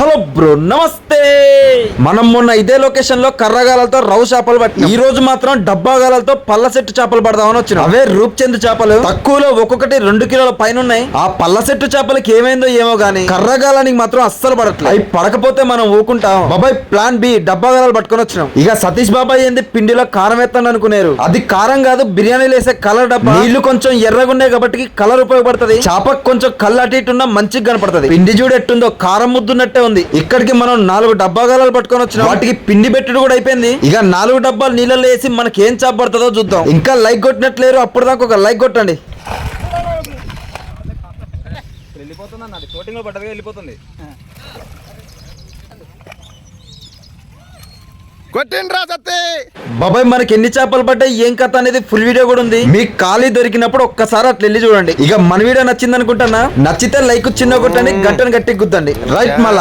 Hello bro నమస్తే. మనం మొన్న ఇదే లొకేషన్లో కర్రగాలతో రవ్వు చేపలు పట్టిన. ఈ రోజు మాత్రం డబ్బాగాలతో పల్ల సెట్టు చేపలు పడదామని వచ్చిన. అవే రూప్చంద్ చేపలు. తక్కువలో ఒక్కొక్కటి రెండు కిలోల పైన ఉన్నాయి ఆ పల్ల సెట్టు చేపలకి ఏమైందో ఏమో గానీ కర్రగాలానికి మాత్రం అస్సలు పడట్లేదు. అవి పడకపోతే మనం ఊకుంటాం. బాబాయ్ ప్లాన్ బి డబ్బాగాలాలు పట్టుకొని వచ్చినాం. ఇక సతీష్ బాబాయ్ ఏంది పిండిలో కారం ఎత్తండి అనుకున్నారు అది కారం కాదు బిర్యానీలు వేసే కలర్ డబ్బా. నీళ్ళు కొంచెం ఎర్రగా ఉన్నాయి కాబట్టి కలర్ ఉపయోగపడుతుంది. చేపకు కొంచెం కళ్ళు అటు ఇటు ఉన్నా మంచిగా కనపడుతుంది. పిండి చూడు ఎట్టుందో కారం ముద్దున్నట్టే ఉంది. ఇక్కడికి మనం నాలుగు డబ్బాగాలాలు పట్టుకొని వచ్చినాం. వాటికి పిండి పెట్టుడు కూడా అయిపోయింది. ఇక నాలుగు డబ్బాలు నీళ్ళలో వేసి మనకి ఏం చేప పడుతుందో చూద్దాం. ఇంకా లైక్ కొట్టినట్లేరు అప్పుడు దాకా ఒక లైక్ కొట్టండి. వెళ్ళిపోతుంది అన్నది ఫ్లోటింగ్లో పడ్డదిగా వెళ్ళిపోతుంది. కొట్టిండ్రా సత్తి! బాబాయ్ మనకి ఎన్ని చేపలు పడ్డాయి? ఏం కథ అనేది ఫుల్ వీడియో కూడా ఉంది. మీకు ఖాళీ దొరికినప్పుడు ఒక్కసారి అట్లా వెళ్ళి చూడండి. ఇక మన వీడియో నచ్చింది అనుకుంటానా నచ్చితే లైక్ చిన్న కొట్టండి గంటను గట్టి గుద్దండి. రైట్ మళ్ళా.